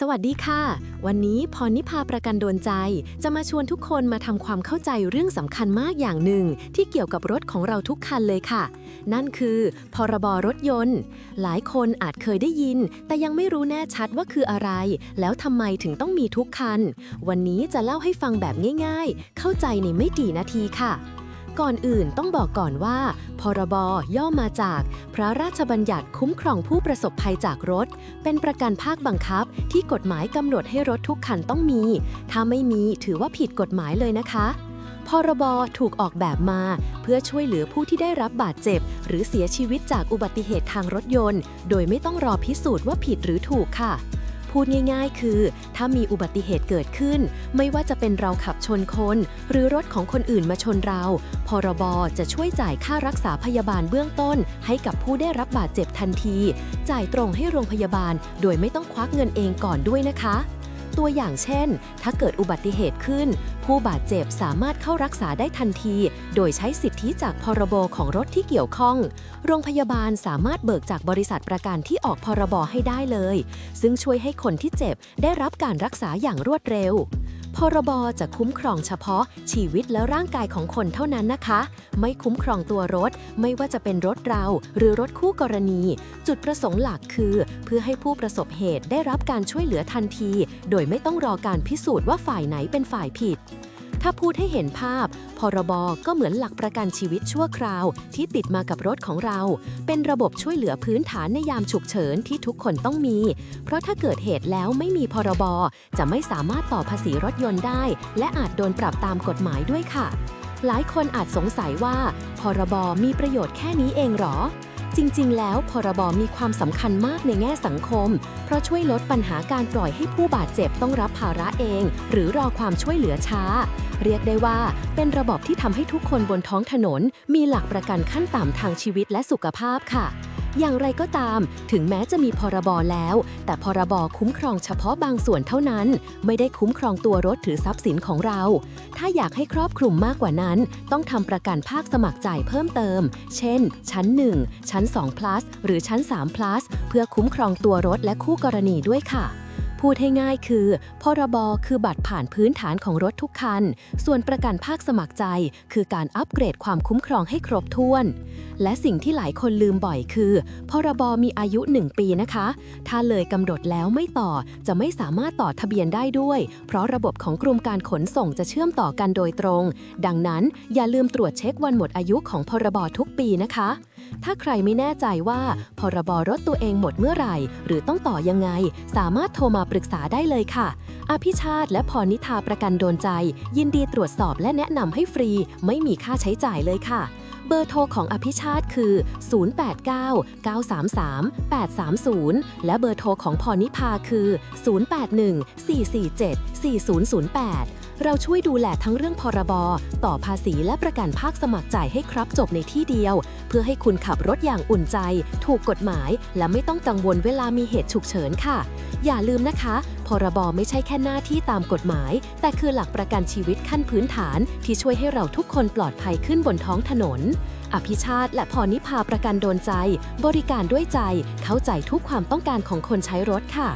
สวัสดีค่ะ วันนี้พรนิพาประกันโดนใจ จะมาชวนทุกคนมาทำความเข้าใจเรื่องสำคัญมากอย่างหนึ่ง ที่เกี่ยวกับรถของเราทุกคันเลยค่ะ นั่นคือ พรบรถยนต์ หลายคนอาจเคยได้ยิน แต่ยังไม่รู้แน่ชัดว่าคืออะไร แล้วทำไมถึงต้องมีทุกคัน วันนี้จะเล่าให้ฟังแบบง่าย ๆ เข้าใจในไม่กี่นาทีค่ะ ก่อนอื่นต้องบอกก่อนว่า พรบ ย่อมาจาก พระราชบัญญัติคุ้มครองผู้ประสบภัยจากรถ เป็นประกันภาคบังคับ ที่กฎหมายกำหนดให้รถทุกคันต้องมี ถ้าไม่มีถือว่าผิดกฎหมายเลยนะคะ พรบ ถูกออกแบบมา เพื่อช่วยเหลือผู้ที่ได้รับบาดเจ็บ หรือเสียชีวิตจากอุบัติเหตุทางรถยนต์ โดยไม่ต้องรอพิสูจน์ว่าผิดหรือถูกค่ะ พูดง่ายๆ คือ ถ้ามีอุบัติเหตุเกิดขึ้น ไม่ว่าจะเป็นเราขับชนคน หรือรถของคนอื่นมาชนเรา พรบจะช่วยจ่ายค่ารักษาพยาบาลเบื้องต้น ให้กับผู้ได้รับบาดเจ็บทันที จ่ายตรงให้โรงพยาบาล โดยไม่ต้องควักเงินเองก่อนด้วยนะคะ ตัวอย่างเช่น ถ้าเกิดอุบัติเหตุขึ้น ผู้บาดเจ็บสามารถเข้ารักษาได้ทันที โดยใช้สิทธิจากพรบของรถที่เกี่ยวข้อง โรงพยาบาลสามารถเบิกจากบริษัทประกันที่ออกพรบให้ได้เลย ซึ่งช่วยให้คนที่เจ็บได้รับการรักษาอย่างรวดเร็ว พรบจะคุ้มครองเฉพาะชีวิตและร่างกายของคนเท่านั้นนะคะ ไม่คุ้มครองตัวรถ ไม่ว่าจะเป็นรถเรา หรือรถคู่กรณี จุดประสงค์หลักคือ เพื่อให้ผู้ประสบเหตุได้รับการช่วยเหลือทันที โดยไม่ต้องรอการพิสูจน์ว่าฝ่ายไหนเป็นฝ่ายผิด ถ้าพูดให้เห็นภาพ พรบก็เหมือนหลักประกันชีวิตชั่วคราว ที่ติดมากับรถของเรา เป็นระบบช่วยเหลือพื้นฐานในยามฉุกเฉินที่ทุกคนต้องมี เพราะถ้าเกิดเหตุแล้วไม่มีพรบจะไม่สามารถต่อภาษีรถยนต์ได้ และอาจโดนปรับตามกฎหมายด้วยค่ะ หลายคนอาจสงสัยว่า พรบมีประโยชน์แค่นี้เองเหรอ จริง ๆ แล้วพรบมีความสำคัญมากในแง่สังคม เพราะช่วยลดปัญหาการปล่อยให้ผู้บาดเจ็บต้องรับภาระเอง หรือรอความช่วยเหลือช้า เรียกได้ว่าเป็นระบบที่ทำให้ทุกคนบนท้องถนน มีหลักประกันขั้นต่ำทางชีวิตและสุขภาพค่ะ อย่างไรก็ตาม ถึงแม้จะมีพรบแล้ว แต่พรบคุ้มครองเฉพาะบางส่วนเท่านั้น ไม่ได้คุ้มครองตัวรถหรือทรัพย์สินของเรา ถ้าอยากให้ครอบคลุมมากกว่านั้น ต้องทำประกันภาคสมัครใจเพิ่มเติม เช่น ชั้น 1 ชั้น 2 plus หรือชั้น 3 plus เพื่อคุ้มครองตัวรถและคู่กรณีด้วยค่ะพูดให้ง่ายคือพรบคือบัตรผ่านพื้นฐานของรถทุกคัน ส่วนประกันภาคสมัครใจ คือการอัปเกรดความคุ้มครองให้ครบถ้วน และสิ่งที่หลายคนลืมบ่อยคือ พรบมีอายุ 1 ปีนะคะ ถ้าเลยกำหนดแล้วไม่ต่อจะไม่สามารถต่อทะเบียนได้ด้วย เพราะระบบของกรมการขนส่งจะเชื่อมต่อกันโดยตรง ดังนั้นอย่าลืมตรวจเช็ควันหมดอายุของพรบทุกปีนะคะ ถ้าใครไม่แน่ใจว่า พรบรถตัวเองหมดเมื่อไหร่ หรือต้องต่อยังไง สามารถโทรมาปรึกษาได้เลยค่ะ อภิชาติและพรนิธาประกันโดนใจ ยินดีตรวจสอบและแนะนำให้ฟรี ไม่มีค่าใช้จ่ายเลยค่ะ เบอร์โทรของอภิชาติคือ 089-933-830 และเบอร์โทรของพรนิพาคือ 081-447-4008 เราช่วยดูแลทั้งเรื่องพรบ ต่อภาษีและประกันภาคสมัครใจให้ครับจบในที่เดียว เพื่อให้คุณขับรถอย่างอุ่นใจ ถูกกฎหมาย และไม่ต้องกังวลเวลามีเหตุฉุกเฉินค่ะ อย่าลืมนะคะ พรบไม่ใช่แค่หน้าที่ตามกฎหมาย แต่คือหลักประกันชีวิตขั้นพื้นฐาน ที่ช่วยให้เราทุกคนปลอดภัยขึ้นบนท้องถนน อภิชาติและพรนิพาประกันโดนใจ บริการด้วยใจ เข้าใจทุกความต้องการของคนใช้รถค่ะ